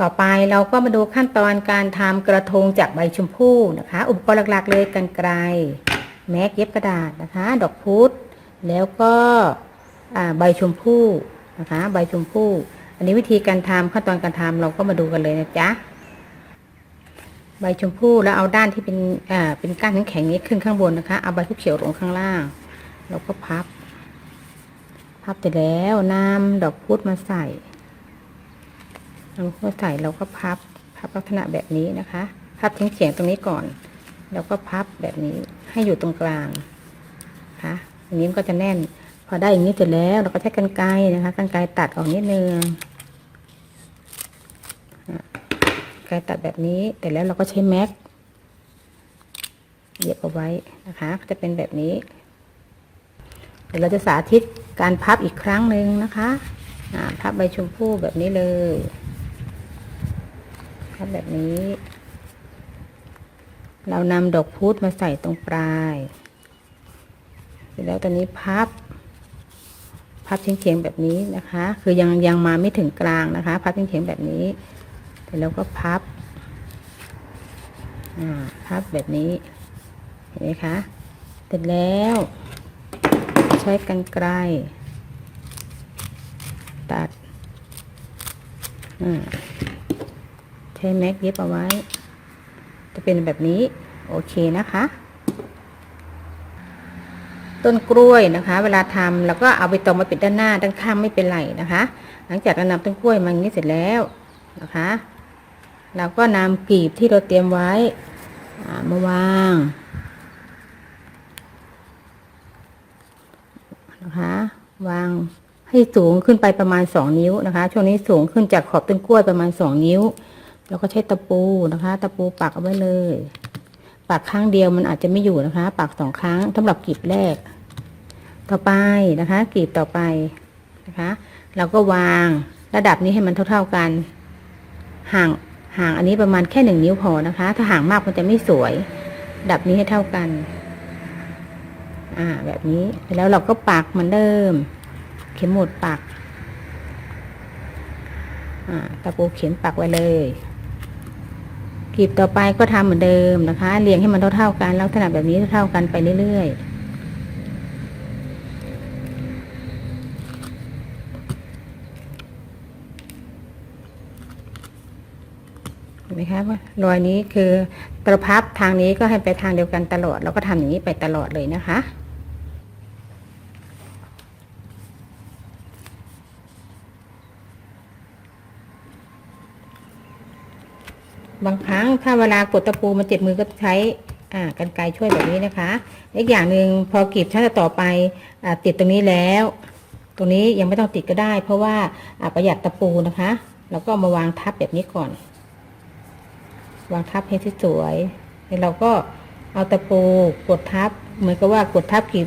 ต่อไปเราก็มาดูขั้นตอนการทำกระทงจากใบชมพู่นะคะ อุปกรณ์หลักๆ เลยกันไกรแม็กเย็บกระดาษนะคะ ดอกพุธแล้วก็ใบชมพู่นะคะ ใบชมพู่ อันนี้วิธีการทำขั้นตอนการทำเราก็มาดูกันเลยนะจ๊ะใบชมพู่แล้วเอาด้านที่เป็นอ่าเป็นก้านแข็งๆนี้ขึ้นข้างบนนะคะ เอาใบผู้เขียวลงข้างล่างเราก็พับ พับไปแล้วนำดอกพุธมาใส่ นำพุธใส่เราก็พับ พับลักษณะแบบนี้นะคะ พับทิ้งเฉียงๆตรงนี้ก่อน แล้วก็พับแบบนี้ให้อยู่ตรงกลางนะคะอันนี้มันก็จะแน่น พอได้อย่างนี้เสร็จแล้วเราก็ใช้กรรไกรนะคะกรรไกรตัดออกนิดนึงกรรไกรตัดแบบนี้แต่แล้วเราก็ใช้แม็กเหยียบเอาไว้นะคะจะเป็นแบบนี้ เดี๋ยวเราจะสาธิตการพับอีกครั้งหนึ่งนะคะพับใบชมพู่แบบนี้เลย พับแบบนี้ เรานำดอกพุธมาใส่ตรงปลาย เสร็จแล้วตอนนี้พับ พับเฉียงๆแบบนี้นะคะ คือยังยังมาไม่ถึงกลางนะคะ พับเฉียงๆแบบนี้เสร็จแล้วก็พับพับแบบนี้ เห็นไหมคะ เสร็จแล้ว ใช้กันไกรตัด อ่า ช้แม็กเย็บเอาไว้ จะเป็นแบบนี้ โอเคนะคะ ต้นกล้วยนะคะ เวลาทำแล้วก็เอาไปตองมาปิดด้านหน้าด้านข้างไม่เป็นไรนะคะ หลังจากเรานำต้นกล้วยมาอย่างนี้เสร็จแล้วนะคะเราก็นำกลีบที่เราเตรียมไว้ามาวางนะคะวางให้สูงขึ้นไปประมาณ 2 นิ้วนะคะ ช่วงนี้สูงขึ้นจากขอบต้นกล้วยประมาณ 2 นิ้ว แล้วก็ใช้ตะปูนะคะ ตะปูปักเอาไว้เลย ปักครั้งเดียวมันอาจจะไม่อยู่นะคะ ปักสองครั้งสำหรับกลีบแรก ต่อไปนะคะกลีบต่อไปนะคะ เราก็วางระดับนี้ให้มันเท่า ๆกัน ห่างห่างอันนี้ประมาณแค่หนึ่งนิ้วพอนะคะ ถ้าห่างมากมันจะไม่สวยดับนี้ให้เท่ากัน อ่า แบบนี้แล้วเราก็ปักเหมือนเดิม เข็มหมุดปัก อ่าตะปูเข็มปักไว้เลย กลีบต่อไปก็ทำเหมือนเดิมนะคะ เรียงให้มันเท่าๆกันลักษณะแบบนี้เท่าๆกันไปเรื่อยๆเห็นไหมคะว่ารอยนี้คือประพับทางนี้ก็ให้ไปทางเดียวกันตลอด แล้วก็ทำอย่างนี้ไปตลอดเลยนะคะ บางครั้งถ้าเวลากดตะปูมันเจ็บมือก็ใช้อ่ากันไกช่วยแบบนี้นะคะอีกอย่างหนึ่งพอกรีบชั้นต่อไปอ่าติดตรงนี้แล้ว ตรงนี้ยังไม่ต้องติดก็ได้ เพราะว่าอ่าประหยัดตะปูนะคะแล้วก็มาวางทับแบบนี้ก่อน วางทับให้สวยแล้วเราก็เอาตะปูกดทับ เหมือนกับว่ากดทับกรีบ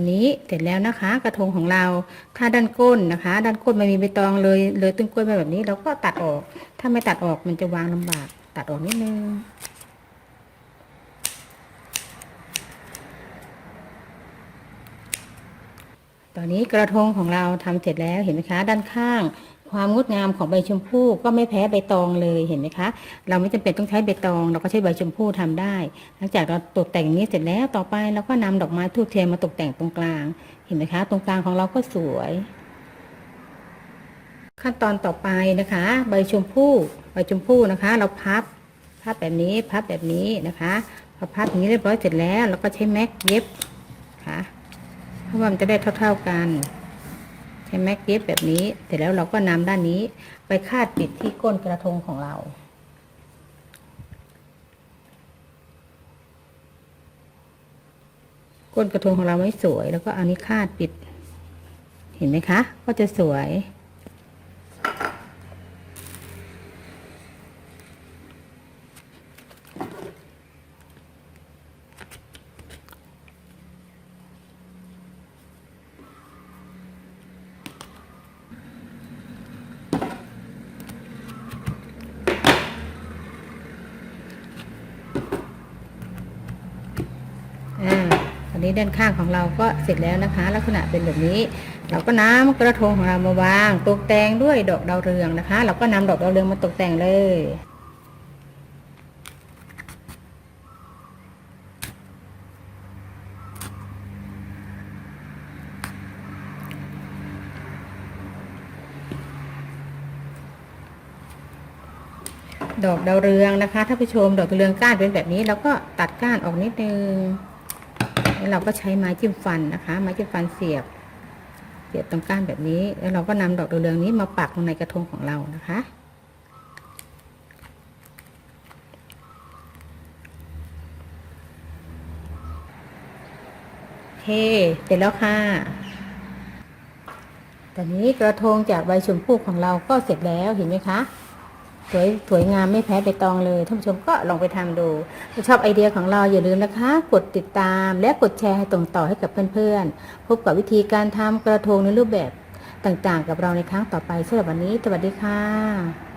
วนี้เสร็จแล้วนะคะ กระทงของเราถ้าด้านก้นนะคะ ด้านก้นไม่มีใบตองเลยเลยตึงกล้วยมาแบบนี้เราก็ตัดออก ถ้าไม่ตัดออกมันจะวางลำบาก ตัดออกนิดนึงตอนนี้กระทงของเราทำเสร็จแล้วเห็นไหมคะ ด้านข้าง ความงดงามของใบชมพู่ก็ไม่แพ้ใบตองเลยเห็นไหมคะ เราไม่จำเป็นต้องใช้ใบตอง เราก็ใช้ใบชมพู่ทำได้ หลังจากเราตกแต่งนี้เสร็จแล้วต่อไปเราก็นำดอกไม้ทูบเทียนมาตกแต่งตรงกลาง เห็นไหมคะ ตรงกลางของเราก็สวย ขั้นตอนต่อไปนะคะ ใบชมพู่ใบชมพู่นะคะ เราพับพับแบบนี้พับแบบนี้นะคะพอพับอย่างนี้เรียบร้อยเสร็จแล้วเราก็ใช้แม็กเย็บค่ะเพราะว่ามันจะได้เท่า ๆกัน ใช้แม็กเย็บแบบนี้ เสร็จแล้วเราก็นำด้านนี้ไปคาดปิดที่ก้นกระทงของเรา ก้นกระทงของเราไม่สวย แล้วก็เอานี้คาดปิด เห็นไหมคะ ก็จะสวย อ่าต อนนี้ด้านข้างของเราก็เสร็จแล้วนะคะ ลักษณะเป็นแบบนี้ เราก็นำกระทงของเรามาวาง ตกแต่งด้วยดอกดาวเรืองนะคะ เราก็นำดอกดาวเรืองมาตกแต่งเลยดอกดาวเรืองนะคะท่าผู้ชมดอกดาวเรืองก้านเป็นแบบนี้ เราก็ตัดก้านออกนิดนึง แล้วเราก็ใช้ไม้จิ้มฟันนะคะ ไม้จิ้มฟันเสียบ เสียบตรงก้านแบบนี้ แล้วเราก็นำดอกดาวเรืองนี้มาปักลงในกระทงของเรานะคะ โอเค เสร็จแล้วค่ะตอนนี้กระทงจากใบชมพู่ของเราก็เสร็จแล้วเห็นไหมคะ สวยสวยงามไม่แพ้ใบตองเลยท่านผู้ชมก็ลองไปทำดูถ้าชอบไอเดียของเราอย่าลืมนะคะ กดติดตามและกดแชร์ให้ตรงต่อให้กับเพื่อนๆ พบกับวิธีการทำกระทงในรูปแบบต่างๆ กับเราในครั้งต่อไปสำหรับวันนี้ สวัสดีค่ะ